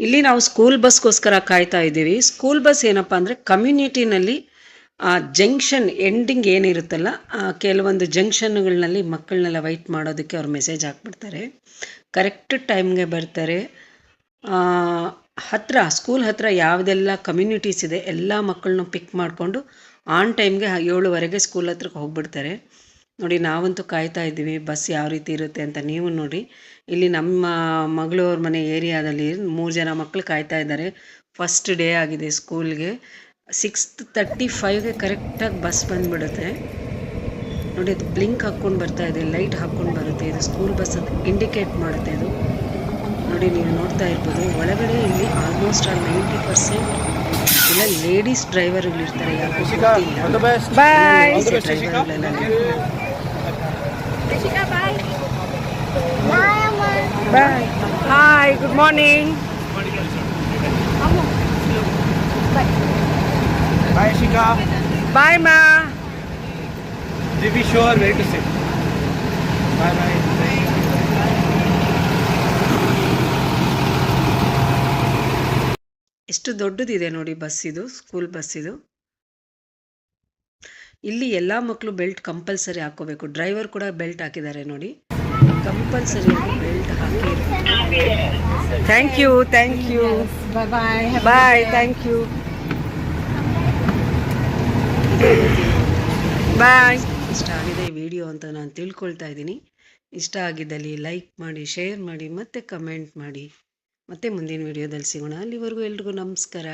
ಇಲ್ಲಿ ನಾವು ಸ್ಕೂಲ್ ಬಸ್ಗೋಸ್ಕರ ಕಾಯ್ತಾ ಇದ್ದೀವಿ. ಸ್ಕೂಲ್ ಬಸ್ ಏನಪ್ಪ ಅಂದರೆ ಕಮ್ಯುನಿಟಿನಲ್ಲಿ ಆ ಜಂಕ್ಷನ್ ಎಂಡಿಂಗ್ ಏನಿರುತ್ತಲ್ಲ, ಆ, ಕೆಲವೊಂದು ಜಂಕ್ಷನ್ಗಳಲ್ಲಿ ಮಕ್ಕಳನ್ನೆಲ್ಲ ವೈಟ್ ಮಾಡೋದಕ್ಕೆ ಅವ್ರು ಮೆಸೇಜ್ ಹಾಕ್ಬಿಡ್ತಾರೆ. ಕರೆಕ್ಟ್ ಟೈಮ್ಗೆ ಬರ್ತಾರೆ. ಹತ್ರ ಸ್ಕೂಲ್ ಹತ್ರ ಯಾವುದೆಲ್ಲ ಕಮ್ಯುನಿಟೀಸ್ ಇದೆ, ಎಲ್ಲ ಮಕ್ಕಳನ್ನೂ ಪಿಕ್ ಮಾಡಿಕೊಂಡು ಆನ್ ಟೈಮ್ಗೆ ಏಳುವರೆಗೆ ಸ್ಕೂಲ್ ಹತ್ರಕ್ಕೆ ಹೋಗ್ಬಿಡ್ತಾರೆ. ನೋಡಿ ನಾವಂತೂ ಕಾಯ್ತಾ ಇದ್ದೀವಿ. ಬಸ್ ಯಾವ ರೀತಿ ಇರುತ್ತೆ ಅಂತ ನೀವು ನೋಡಿ. ಇಲ್ಲಿ ನಮ್ಮ ಮಗಳವ್ರ ಮನೆ ಏರಿಯಾದಲ್ಲಿ ಮೂರು ಜನ ಮಕ್ಕಳು ಕಾಯ್ತಾ ಇದ್ದಾರೆ. ಫಸ್ಟ್ ಡೇ ಆಗಿದೆ ಸ್ಕೂಲ್ಗೆ. ಸಿಕ್ಸ್ ತರ್ಟಿ ಫೈವ್ಗೆ ಕರೆಕ್ಟಾಗಿ ಬಸ್ ಬಂದುಬಿಡುತ್ತೆ. ನೋಡಿ ಅದು ಬ್ಲಿಂಕ್ ಹಾಕ್ಕೊಂಡು ಬರ್ತಾ ಇದೆ ಲೈಟ್ ಹಾಕ್ಕೊಂಡು ಬರುತ್ತೆ. ಇದು ಸ್ಕೂಲ್ ಬಸ್ ಅದು ಇಂಡಿಕೇಟ್ ಮಾಡುತ್ತೆ ಇದು. ನೋಡಿ ನೀವು ನೋಡ್ತಾ ಇರ್ಬೋದು. ಒಳಗಡೆ ಇಲ್ಲಿ ಆಲ್ಮೋಸ್ಟ್ ಆಲ್ ನೈಂಟಿ ಪರ್ಸೆಂಟ್ ಇಲ್ಲ ಲೇಡೀಸ್ ಡ್ರೈವರ್ಗಳಿರ್ತಾರೆ ಯಾರು ಗೊತ್ತಿಲ್ಲ. ಡ್ರೈವರ್ಗಳೆಲ್ಲ Bye hi good morning Bye, Shika. Bye ಮಾ Be sure where to sit. Bye bye. ಎಷ್ಟು ದೊಡ್ಡದಿದೆ ನೋಡಿ ಬಸ್ ಇದು ಸ್ಕೂಲ್ ಬಸ್ ಇದು ಇಲ್ಲಿ ಎಲ್ಲ ಮಕ್ಕಳು ಬೆಲ್ಟ್ ಕಂಪಲ್ಸರಿ ಹಾಕೋಬೇಕು. ಡ್ರೈವರ್ ಕೂಡ ಬೆಲ್ಟ್ ಹಾಕಿದ್ದಾರೆ ನೋಡಿ. Compulsory belt hockey thank you thank you bye bye thank you bye ಇಷ್ಟ ಆಗಿದೆ ಈ ವಿಡಿಯೋ ಅಂತ ನಾನು ತಿಳ್ಕೊಳ್ತಾ ಇದ್ದೀನಿ. ಇಷ್ಟ ಆಗಿದ್ದಲ್ಲಿ ಲೈಕ್ ಮಾಡಿ ಶೇರ್ ಮಾಡಿ, ಮತ್ತೆ ಕಮೆಂಟ್ ಮಾಡಿ. ಮತ್ತೆ ಮುಂದಿನ ವಿಡಿಯೋದಲ್ಲಿ ಸಿಗೋಣ. ಅಲ್ಲಿವರೆಗೂ ಎಲ್ರಿಗೂ ನಮಸ್ಕಾರ.